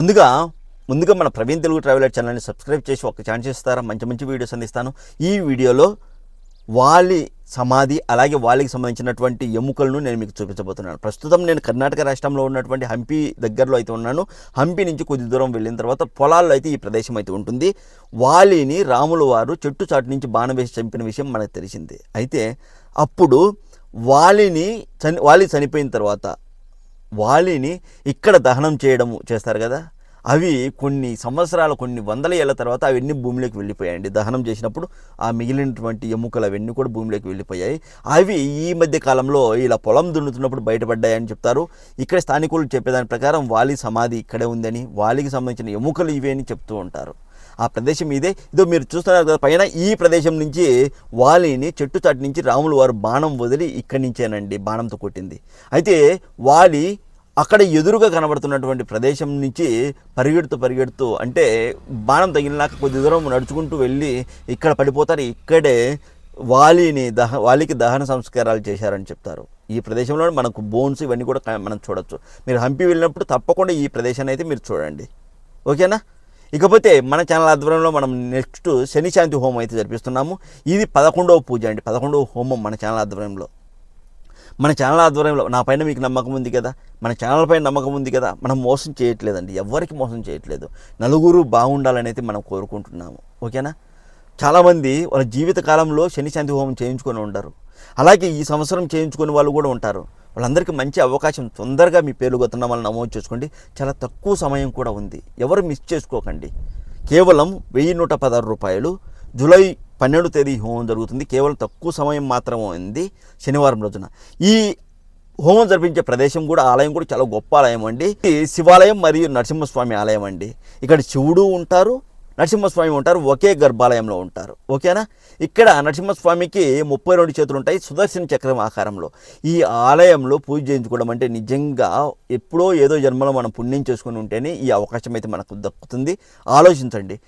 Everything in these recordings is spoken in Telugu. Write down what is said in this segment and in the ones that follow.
ముందుగా ముందుగా మన ప్రవీణ్ తెలుగు ట్రావెలర్ ఛానల్ని సబ్స్క్రైబ్ చేసి ఒక ఛాన్స్ ఇస్తారా మంచి మంచి వీడియోస్ అందిస్తాను. ఈ వీడియోలో వాలి సమాధి అలాగే వాలికి సంబంధించినటువంటి ఎముకలను నేను మీకు చూపించబోతున్నాను. ప్రస్తుతం నేను కర్ణాటక రాష్ట్రంలో ఉన్నటువంటి హంపి దగ్గరలో అయితే ఉన్నాను. హంపి నుంచి కొద్ది దూరం వెళ్ళిన తర్వాత పొలాల్లో అయితే ఈ ప్రదేశం అయితే ఉంటుంది. వాలిని రాముల వారు చెట్టు చాటు నుంచి బాణం వేసి చంపిన విషయం మనకు తెలిసింది. అయితే అప్పుడు వాలిని చని వాలి చనిపోయిన తర్వాత వాలిని ఇక్కడ దహనం చేయడం చేస్తారు కదా? అవి కొన్ని సంవత్సరాలు కొన్ని వందల ఏళ్ళ తర్వాత అవన్నీ భూమిలోకి వెళ్ళిపోయాయండి. దహనం చేసినప్పుడు ఆ మిగిలినటువంటి ఎముకలు అవన్నీ కూడా భూమిలోకి వెళ్ళిపోయాయి. అవి ఈ మధ్య కాలంలో ఇలా పొలం దున్నుతున్నప్పుడు బయటపడ్డాయని చెప్తారు. ఇక్కడ స్థానికులు చెప్పేదాని ప్రకారం వాలి సమాధి ఇక్కడే ఉందని వాలికి సంబంధించిన ఎముకలు ఇవే అని చెప్తూ ఉంటారు. ఆ ప్రదేశం ఇదే. ఇదో మీరు చూస్తున్నారు కదా పైన ఈ ప్రదేశం నుంచి వాలిని చెట్టు చాటు నుంచి రాములు వారు బాణం వదిలి ఇక్కడి నుంచేనండి బాణంతో కొట్టింది. అయితే వాలి అక్కడ ఎదురుగా కనబడుతున్నటువంటి ప్రదేశం నుంచి పరిగెడుతూ పరిగెడుతూ అంటే బాణం తగిలినాక కొద్ది దూరం నడుచుకుంటూ వెళ్ళి ఇక్కడ పడిపోతారు. ఇక్కడే వాలిని దహ వాలికి దహన సంస్కారాలు చేశారని చెప్తారు. ఈ ప్రదేశంలో మనకు బోన్స్ ఇవన్నీ కూడా మనం చూడొచ్చు. మీరు హంపి వెళ్ళినప్పుడు తప్పకుండా ఈ ప్రదేశాన్ని అయితే మీరు చూడండి. ఓకేనా? ఇకపోతే మన ఛానల్ ఆధ్వర్యంలో మనం నెక్స్ట్ శని శాంతి హోమం అయితే జరిపిస్తున్నాము. ఇది పదకొండవ పూజ అండి. పదకొండవ హోమం మన ఛానల్ ఆధ్వర్యంలో. మన ఛానల్ ఆధ్వర్యంలో నా పైన మీకు నమ్మకం ఉంది కదా? మన ఛానల్ పైన నమ్మకం ఉంది కదా? మనం మోసం చేయట్లేదండి. ఎవరికి మోసం చేయట్లేదు. నలుగురు బాగుండాలని అయితే మనం కోరుకుంటున్నాము. ఓకేనా? చాలామంది వాళ్ళ జీవితకాలంలో శని శాంతి హోమం చేయించుకొని ఉంటారు అలాగే ఈ సంవత్సరం చేయించుకునే వాళ్ళు కూడా ఉంటారు. వాళ్ళందరికీ మంచి అవకాశం తొందరగా మీ పేర్లు వాళ్ళని నమోదు చేసుకోండి. చాలా తక్కువ సమయం కూడా ఉంది. ఎవరు మిస్ చేసుకోకండి. కేవలం వెయ్యి నూట పదహారు రూపాయలు. జూలై పన్నెండు తేదీ హోమం జరుగుతుంది. కేవలం తక్కువ సమయం మాత్రమే ఉంది శనివారం రోజున. ఈ హోమం జరిపించే ప్రదేశం కూడా ఆలయం కూడా చాలా గొప్ప ఆలయం అండి. శివాలయం మరియు నరసింహస్వామి ఆలయం అండి. ఇక్కడ శివుడు ఉంటారు నరసింహస్వామి ఉంటారు ఒకే గర్భాలయంలో ఉంటారు. ఓకేనా? ఇక్కడ నరసింహస్వామికి ముప్పై రెండు చేతులు ఉంటాయి సుదర్శన చక్రం ఆకారంలో. ఈ ఆలయంలో పూజ చేయించుకోవడం అంటే నిజంగా ఎప్పుడో ఏదో జన్మలో మనం పుణ్యం చేసుకుని ఉంటేనే ఈ అవకాశం అయితే మనకు దక్కుతుంది. ఆలోచించండి.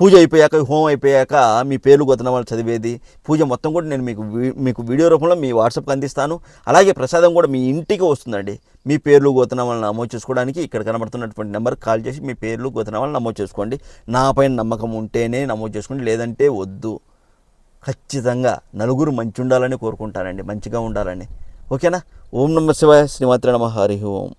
పూజ అయిపోయాక హోమం అయిపోయాక మీ పేర్లు గొత్తన వాళ్ళు చదివేది పూజ మొత్తం కూడా నేను మీకు వీ- మీకు వీడియో రూపంలో మీ వాట్సాప్కి అందిస్తాను. అలాగే ప్రసాదం కూడా మీ ఇంటికి వస్తుందండి. మీ పేర్లు గోతనామాలను నమోదు చేసుకోవడానికి ఇక్కడ కనబడుతున్నటువంటి నెంబర్ కాల్ చేసి మీ పేర్లు గోతనామాలను నమోదు చేసుకోండి. నా పైన నమ్మకం ఉంటేనే నమోదు చేసుకోండి లేదంటే వద్దు. ఖచ్చితంగా నలుగురు మంచి ఉండాలని కోరుకుంటానండి మంచిగా ఉండాలని. ఓకేనా? ఓం నమ శివాయ శ్రీమాత్ర నమ హరి ఓం.